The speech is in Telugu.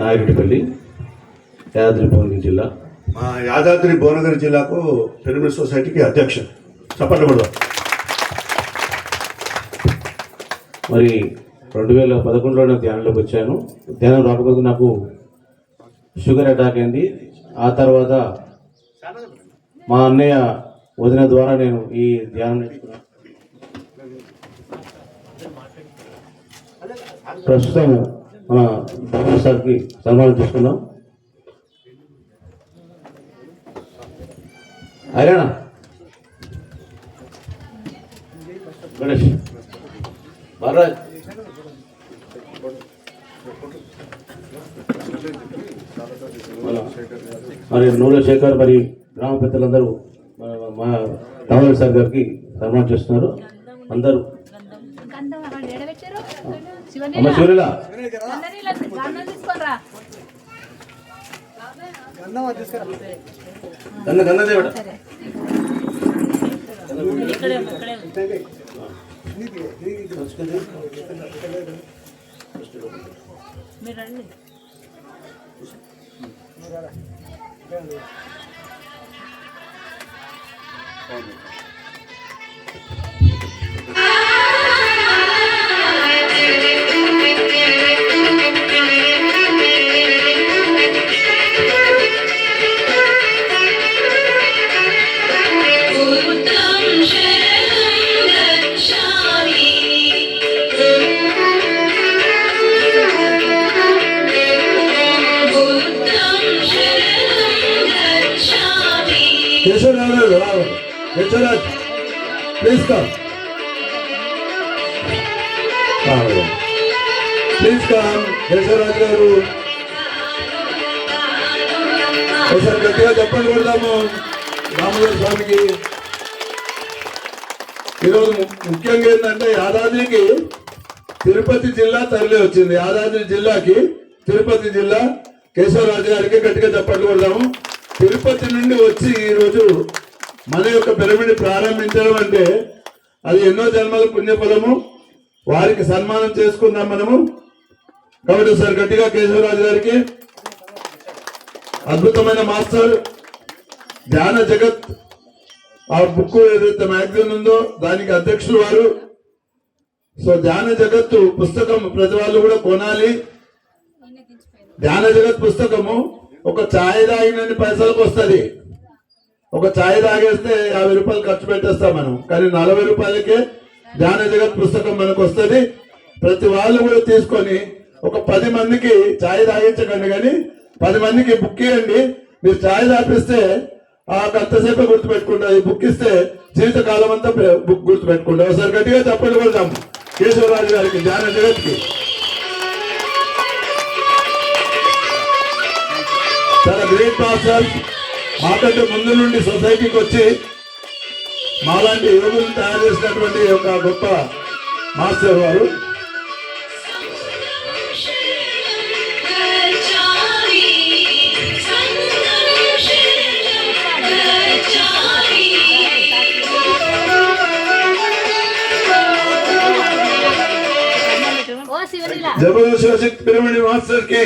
నాగిరెడ్డిపల్లి యాదాద్రి భువనగిరి జిల్లా. మా యాదాద్రి భువనగిరి జిల్లాకు పిరమిడ్ సొసైటీకి అధ్యక్షుడు చప్పట్లు కొడదాం. మరి రెండు వేల పదకొండులో నేను ధ్యానంలోకి వచ్చాను. ధ్యానం రాకపోతే నాకు షుగర్ అటాక్ అయింది. ఆ తర్వాత మా అన్నయ్య వదిన ద్వారా నేను ఈ ధ్యానం నేర్చుకున్నాను. ప్రస్తుతం మన బాబు సార్కి సన్మానం చేసుకుందాం. హరేనా గణేష్. మహారాజ్ మరి నూల శేఖర్ మరి గ్రామ పెద్దలందరూ మా రామరాజ్ సార్ గారికి సన్మానం చేస్తున్నారు. అందరూ అమ్మ శివనీల శివలీల గంధనీల గంధం గన్న గన్న దేవట సరే మీరు రండి Keshavarao garu Rao Keshavaraj please come please come Keshavaraj garu. ఒకసారి గట్టిగా చెప్పండి కొడదాము. రామదేవ స్వామికి. ఈరోజు ముఖ్యంగా ఏంటంటే యాదాద్రికి తిరుపతి జిల్లా తరలి వచ్చింది. యాదాద్రి జిల్లాకి తిరుపతి జిల్లా కేశవరాజు గారికి గట్టిగా చెప్పండి కొడదాము. తిరుపతి నుండి వచ్చి ఈరోజు మన యొక్క పిరమిడ్ ప్రారంభించడం అంటే అది ఎన్నో జన్మల పుణ్యఫలము. వారికి సన్మానం చేసుకుందాం మనము. కాబట్టి సార్ గట్టిగా కేశవరాజు గారికి అద్భుతమైన మాస్టర్ ధ్యాన జగత్. ఆ బుక్ ఏదైతే మ్యాగజైన్ ఉందో దానికి అధ్యక్షులు వారు. సో ధ్యాన జగత్తు పుస్తకం ప్రతి వాళ్ళు కూడా కొనాలి. ధ్యాన జగత్ పుస్తకము ఒక ఛాయ్ తాగినన్ని పైసలకు వస్తుంది ఒక ఛాయ్ తాగేస్తే యాభై రూపాయలు ఖర్చు పెట్టేస్తాం మనం. కానీ నలభై రూపాయలకే ధ్యాన జగత్ పుస్తకం మనకు వస్తుంది. ప్రతి వాళ్ళు కూడా తీసుకొని ఒక పది మందికి ఛాయ్ తాగించకండి కానీ పది మందికి బుక్ ఇవ్వండి మీరు ఛాయ్ తాపిస్తే ఆ గంటసేపే గుర్తుపెట్టుకుంటారు. ఈ బుక్ ఇస్తే జీవితకాలం అంతా బుక్ గుర్తుపెట్టుకుంటారు. ఒకసారి గట్టిగా చెప్పండి కొడదాం. కేశవరాజు గారికి ధ్యాన జగత్కి. గ్రేట్ పార్సల్ మాట ముందు నుండి సొసైటీకి వచ్చి మాలాంటి యోగులను తయారు చేసినటువంటి ఒక గొప్ప మాస్టర్ వారు. జబర్దస్త్ పిరమిడ్ మాస్టర్కి